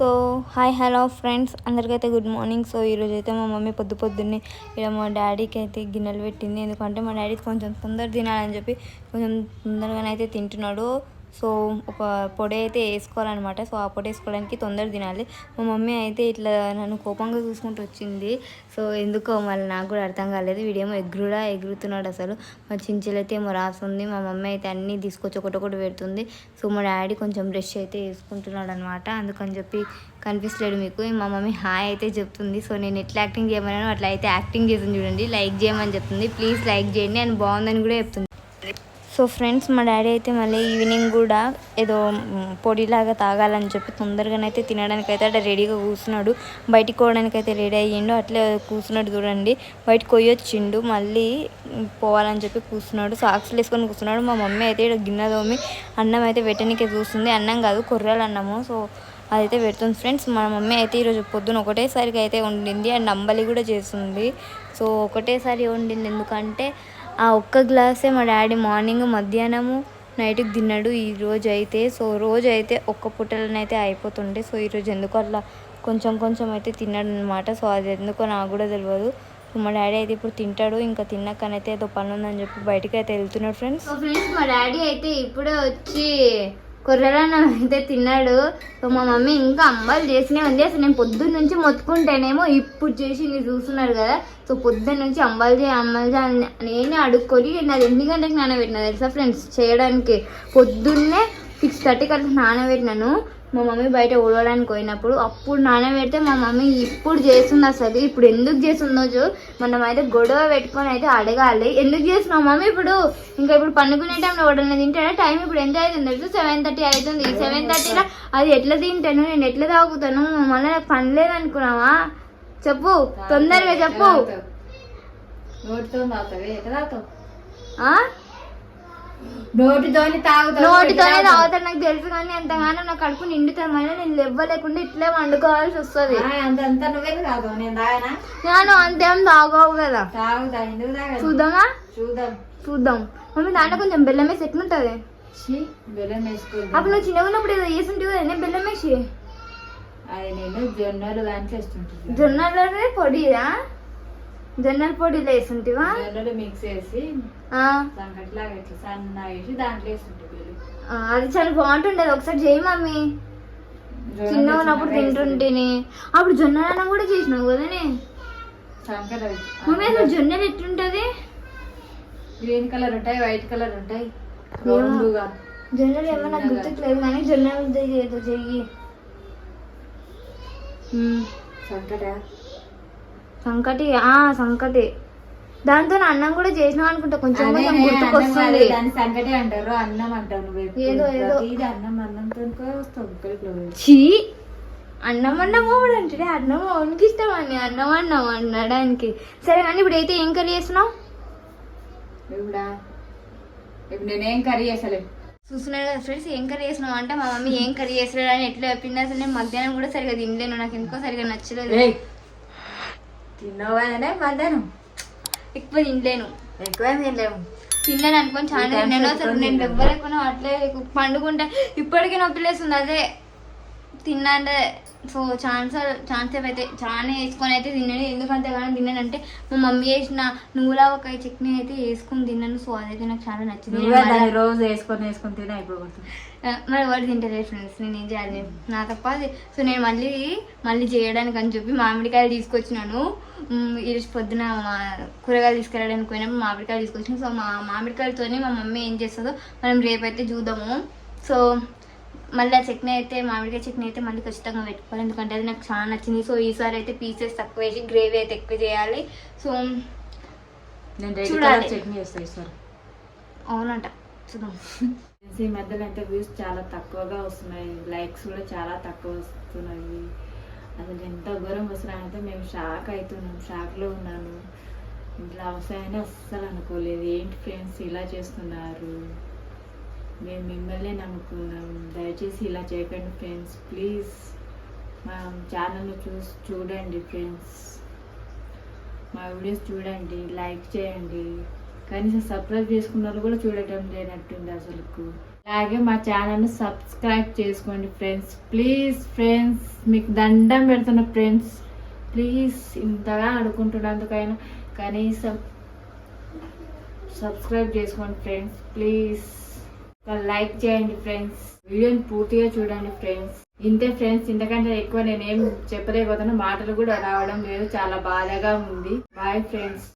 So hi hello friends. అందరికైతే good morning. So ఈరోజు అయితే మా మమ్మీ పొద్దు పొద్దున్నే ఇలా మా డాడీకి అయితే గిన్నెలు పెట్టింది. ఎందుకంటే మా డాడీ కొంచెం తొందర తినాలని చెప్పి కొంచెం తొందరగానే అయితే తింటున్నాడు. సో ఒక పొడి అయితే వేసుకోవాలన్నమాట. సో ఆ పొడి వేసుకోవడానికి తొందర తినాలి. మా మమ్మీ అయితే ఇట్లా నన్ను కోపంగా చూసుకుంటూ వచ్చింది. సో ఎందుకో మళ్ళీ నాకు కూడా అర్థం కాలేదు. వీడేమో ఎగురుడా ఎగురుతున్నాడు అసలు. మా చించెలైతే ఏమో రాస్తుంది మా మమ్మీ అయితే అన్నీ తీసుకొచ్చి ఒకటి ఒకటి పెడుతుంది. సో మా డాడీ కొంచెం బ్రష్ అయితే వేసుకుంటున్నాడు అనమాట అందుకని చెప్పి కనిపిస్తలేడు మీకు. మా మమ్మీ హాయ్ అయితే చెప్తుంది. సో నేను ఎట్లా యాక్టింగ్ చేయమన్నాను అట్లా అయితే యాక్టింగ్ చేసింది చూడండి. లైక్ చేయమని చెప్తుంది. ప్లీజ్ లైక్ చేయండి. అని బాగుందని కూడా చెప్తుంది. సో ఫ్రెండ్స్ మా డాడీ అయితే మళ్ళీ ఈవినింగ్ కూడా ఏదో పొడిలాగా తాగాలని చెప్పి తొందరగానైతే తినడానికి అయితే అట్లా రెడీగా కూర్చున్నాడు. బయటికి పోవడానికి అయితే రెడీ అయ్యిండు. అట్లే కూర్చున్నాడు చూడండి. బయటకు పోయొచ్చిండు మళ్ళీ పోవాలని చెప్పి కూర్చున్నాడు. సాక్స్లు వేసుకొని కూర్చున్నాడు. మా మమ్మీ అయితే ఇక్కడ గిన్నె తోమి అన్నం అయితే పెట్టనికే చూస్తుంది. అన్నం కాదు కొర్రలు అన్నము. సో అదైతే పెడుతుంది ఫ్రెండ్స్. మా మమ్మీ అయితే ఈరోజు పొద్దున ఒకటేసారికి అయితే వండింది. అండ్ అంబలి కూడా చేస్తుంది. సో ఒకటేసారి వండింది. ఎందుకంటే ఆ ఒక్క గ్లాసే మా డాడీ మార్నింగ్ మధ్యాహ్నము నైట్కి తిన్నాడు. ఈ రోజు అయితే సో రోజు అయితే ఒక్క పుట్టలనైతే అయిపోతుండే. సో ఈరోజు ఎందుకు అట్లా కొంచెం కొంచెం అయితే తిన్నాడు అనమాట సో అది ఎందుకో నాకు కూడా తెలియదు మా డాడీ అయితే ఇప్పుడు తింటాడు. ఇంకా తిన్నాకనైతే ఏదో పని ఉందని చెప్పి బయటకి అయితే వెళ్తున్నాడు ఫ్రెండ్స్. ఫ్రెండ్స్ మా డాడీ అయితే ఇప్పుడే వచ్చి కొర్రలన్నం అయితే తిన్నాడు. సో మా మమ్మీ ఇంకా అంబాలు చేసినే ఉంది అసలు నేను పొద్దున్న నుంచి మొత్తుకుంటేనేమో ఇప్పుడు చేసి మీరు చూస్తున్నారు కదా. సో పొద్దున్న నుంచి అంబాలు చేయి అంబాలు చేయాలని అని నేనే అడుక్కొని నాది ఎన్ని గంటలకు నానబెట్టినా తెలుసా ఫ్రెండ్స్ చేయడానికి. పొద్దున్నే సిక్స్ థర్టీకి అట్లా నానబెట్టినాను. మా మమ్మీ బయట ఊడవడానికి పోయినప్పుడు అప్పుడు నానబెడితే మా మమ్మీ ఇప్పుడు చేస్తుంది అసలు ఇప్పుడు ఎందుకు చేస్తుందో చూ మనం అయితే గొడవ పెట్టుకొని అయితే అడగాలి. ఎందుకు చేస్తున్నావు మమ్మీ ఇప్పుడు? ఇంకా ఇప్పుడు పండుకునే టైంలో ఎవడన్నా తింటాడా? టైం ఇప్పుడు ఎంత అవుతుంది తెలుసు? సెవెన్ థర్టీ అవుతుంది. సెవెన్ థర్టీలో అది ఎట్లా తింటాను? నేను ఎట్లా తాగుతాను? మళ్ళీ నాకు పని లేదనుకున్నావా? చెప్పు. తొందరగా చెప్పు. నోటితో తాగుతావే. ఎట్లా తాగుతావు? ఆ? నోటితోని తాగుతాను నాకు తెలుసు కానీ ఎంతగానో నా కడుపు నిండుతాను మళ్ళీ నేను లేకుండా ఇట్లే వండుకోవాల్సి వస్తుంది. నువ్వే తాగుతావు నేను తాగనా? నేను అంతేం తాగవు కదా. తాగుతా ఎందుకు తాగదు చూద్దామా? చూద్దాం. చూద్దాం. మమ్మీ దాంట్లో కొంచెం బెల్లం వేసి ఎట్లుంటది? బెల్లం అప్పుడు నువ్వు చిన్నగా ఉన్నప్పుడు ఏదో వేసుంటివి కదా నేను బెల్లం వేసి. అది నేను జొన్నలు దాంట్లో వేస్తుంటుంది జొన్నలనే పొడిరా జొన్నల పొడిలో వేసుంటివా? జొన్నలు మిక్స్ చేసి సంకట్లాగా ఇట్లా వేసి దాంట్లో అది చాలా బాగుంటుండేది. ఒకసారి చేయి మమ్మీ చిన్నగా ఉన్నప్పుడు తింటుంటేనే. అప్పుడు జొన్నలన్నం కూడా చేసినావు కదనే మమ్మీ అసలు జొన్నలు ఎట్లుంటది? గ్రీన్ కలర్ ఉంటాయి వైట్ కలర్ ఉంటాయి. జొన్నలు ఏమో నాకు గుర్తుకులేదు కానీ జొన్నలు ఏదో చెయ్యి. సంకట సంకటి ఆ సంకటి. దాంతో అన్నం కూడా చేసినాం అనుకుంటా. కొంచెం గుర్తుకొస్తుంది. సంకటే అంటారు అన్నం నువ్వు ఎప్పుడు. ఏదో, ఏదో. ప్రతిదీ అన్నం అన్నంతో. చీ! అన్నం అన్నం కూడా అంటే అన్నం ఓన్కి ఇష్టం అని అన్నం అన్నం అనడానికి. సరే కానీ ఇప్పుడు అయితే ఏం కర్రీ చేస్తున్నావు? ఇప్పుడా? ఇప్పుడు నేనేం కర్రీ చేసలే చూస్తున్నాడు కదా ఫ్రెండ్స్ ఏం కర్రీ చేసినావు అంటే మా మమ్మీ ఏం కర్రీ చేస్తున్నాడు అని ఎట్లా చెప్పింది అసలు నేను మధ్యాహ్నం కూడా సరిగా తినలేను నాకు ఎందుకో సరిగా నచ్చలేదు. తిన్నావు కదనే మధ్యాహ్నం? ఎక్కువ తినలేను. ఎక్కువ తినలేము తిన్నాను అనుకొని చాలా తిన్నాను. అసలు నేను. దెబ్బలేకున్నా అట్లే పండుకుంటే ఇప్పటికీ నొప్పి లేస్తుంది అదే తిన్నా అంటే సో ఛాన్స్ ఛాన్స్ అయితే చాలా వేసుకొని అయితే తిన్నాను ఎందుకంటే కానీ తిన్నానంటే మా మమ్మీ చేసిన నువ్వులావకాయ చట్నీ అయితే వేసుకుని తిన్నాను. సో అదైతే నాకు చాలా నచ్చింది. రోజు వేసుకొని వేసుకొని తినే అయిపోతుంది మరి ఎవరు తింటలేదు ఫ్రెండ్స్? నేను ఏం చేయాలి? నా తప్ప సో నేను మళ్ళీ మళ్ళీ చేయడానికి అని చెప్పి మామిడికాయలు తీసుకొచ్చినాను. ఈరోజు పొద్దున మా కూరగాయలు తీసుకెళ్ళడానికి పోయినప్పుడు మామిడికాయలు తీసుకొచ్చినాను సో మా మామిడికాయలతోనే మా మమ్మీ ఏం చేస్తుందో మనం రేపైతే చూద్దాము. సో మళ్ళీ ఆ చట్నీ అయితే మామిడికాయ చట్నీ అయితే మళ్ళీ ఖచ్చితంగా పెట్టుకోవాలి. ఎందుకంటే అది నాకు చాలా నచ్చింది. సో ఈసారి అయితే పీసెస్ తక్కువ వేసి గ్రేవీ అయితే ఎక్కువ చేయాలి. సో చూడాలి. చట్నీ చేస్తాను సార్ అవునంట. చూద్దాం. ఈ మధ్యలో అంటే వ్యూస్ చాలా తక్కువగా వస్తున్నాయి. లైక్స్ కూడా చాలా తక్కువ వస్తున్నాయి. అసలు ఎంత ఘోరం వస్తున్నాయంటే మేము షాక్ అవుతున్నాం. షాక్లో ఉన్నాను. ఇట్లా వస్తాయని అస్సలు అనుకోలేదు. ఏంటి ఫ్రెండ్స్ ఇలా చేస్తున్నారు? మేము మిమ్మల్ని నమ్ముకున్నాం దయచేసి ఇలా చేయకండి ఫ్రెండ్స్. ప్లీజ్ మా ఛానల్ని చూసి చూడండి ఫ్రెండ్స్. మా వీడియోస్ చూడండి లైక్ చేయండి. కనీసం సబ్స్క్రైబ్ చేసుకున్న వాళ్ళు కూడా చూడటం లేనట్టుంది అసలుకు. అలాగే మా ఛానల్ని సబ్స్క్రైబ్ చేసుకోండి ఫ్రెండ్స్. ప్లీజ్ ఫ్రెండ్స్ మీకు దండం పెడుతున్న ఫ్రెండ్స్. ప్లీజ్ ఇంతగా అడుగుంటున్నందుకైనా కనీసం సబ్స్క్రైబ్ చేసుకోండి ఫ్రెండ్స్. ప్లీజ్. ఒక లైక్ చేయండి ఫ్రెండ్స్. వీడియోని పూర్తిగా చూడండి ఫ్రెండ్స్. ఇంతే ఫ్రెండ్స్ ఇంతకంటే ఎక్కువ నేనేం చెప్పలేకపోతున్నా. మాటలు కూడా రావడం లేదు. చాలా బాధగా ఉంది. Bye friends